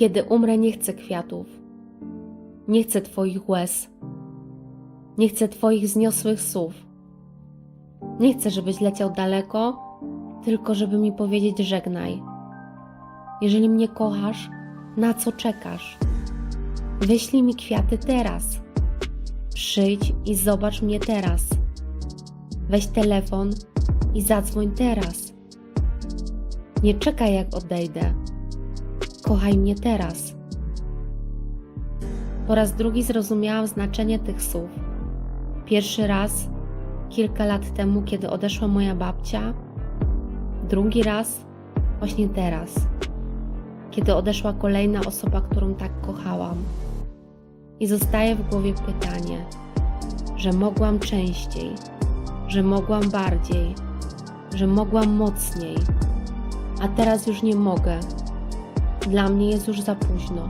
Kiedy umrę, nie chcę kwiatów. Nie chcę Twoich łez. Nie chcę Twoich zniosłych słów. Nie chcę, żebyś leciał daleko, tylko żeby mi powiedzieć żegnaj. Jeżeli mnie kochasz, na co czekasz? Wyślij mi kwiaty teraz. Przyjdź i zobacz mnie teraz. Weź telefon i zadzwoń teraz. Nie czekaj, jak odejdę. Kochaj mnie teraz. Po raz drugi zrozumiałam znaczenie tych słów. Pierwszy raz kilka lat temu, kiedy odeszła moja babcia, drugi raz właśnie teraz, kiedy odeszła kolejna osoba, którą tak kochałam. I zostaje w głowie pytanie, że mogłam częściej, że mogłam bardziej, że mogłam mocniej, a teraz już nie mogę. Dla mnie jest już za późno.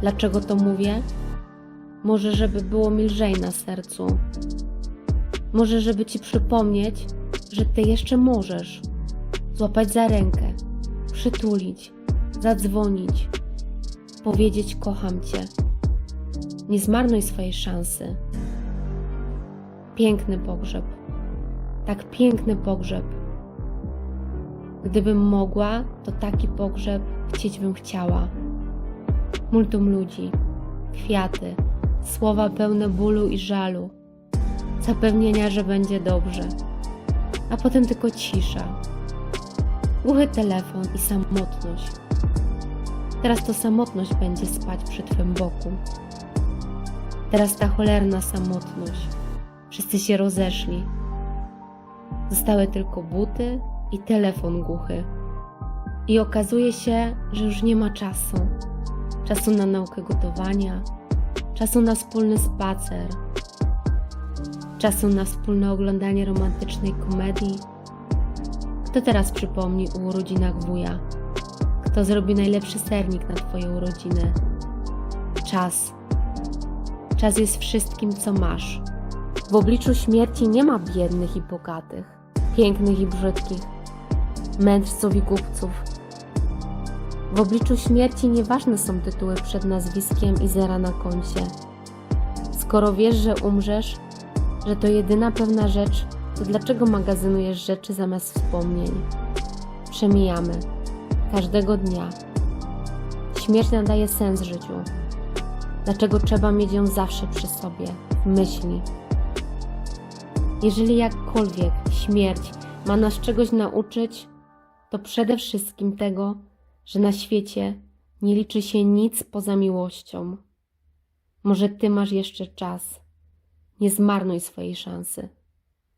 Dlaczego to mówię? Może, żeby było mi lżej na sercu. Może, żeby ci przypomnieć, że ty jeszcze możesz złapać za rękę, przytulić, zadzwonić, powiedzieć: Kocham cię. Nie zmarnuj swojej szansy. Piękny pogrzeb. Tak piękny pogrzeb. Gdybym mogła, to taki pogrzeb chcieć bym chciała. Multum ludzi, kwiaty, słowa pełne bólu i żalu, zapewnienia, że będzie dobrze, a potem tylko cisza, głuchy telefon i samotność. Teraz to samotność będzie spać przy twym boku. Teraz ta cholerna samotność. Wszyscy się rozeszli. Zostały tylko buty i telefon głuchy. I okazuje się, że już nie ma czasu. Czasu na naukę gotowania, czasu na wspólny spacer, czasu na wspólne oglądanie romantycznej komedii. Kto teraz przypomni o urodzinach wuja? Kto zrobi najlepszy sernik na Twoje urodziny? Czas. Czas jest wszystkim, co masz. W obliczu śmierci nie ma biednych i bogatych, pięknych i brzydkich, mędrców i głupców. W obliczu śmierci nieważne są tytuły przed nazwiskiem i zera na koncie. Skoro wiesz, że umrzesz, że to jedyna pewna rzecz, to dlaczego magazynujesz rzeczy zamiast wspomnień? Przemijamy. Każdego dnia. Śmierć nadaje sens życiu. Dlaczego trzeba mieć ją zawsze przy sobie, w myśli? Jeżeli jakkolwiek śmierć ma nas czegoś nauczyć, to przede wszystkim tego, że na świecie nie liczy się nic poza miłością. Może ty masz jeszcze czas. Nie zmarnuj swojej szansy.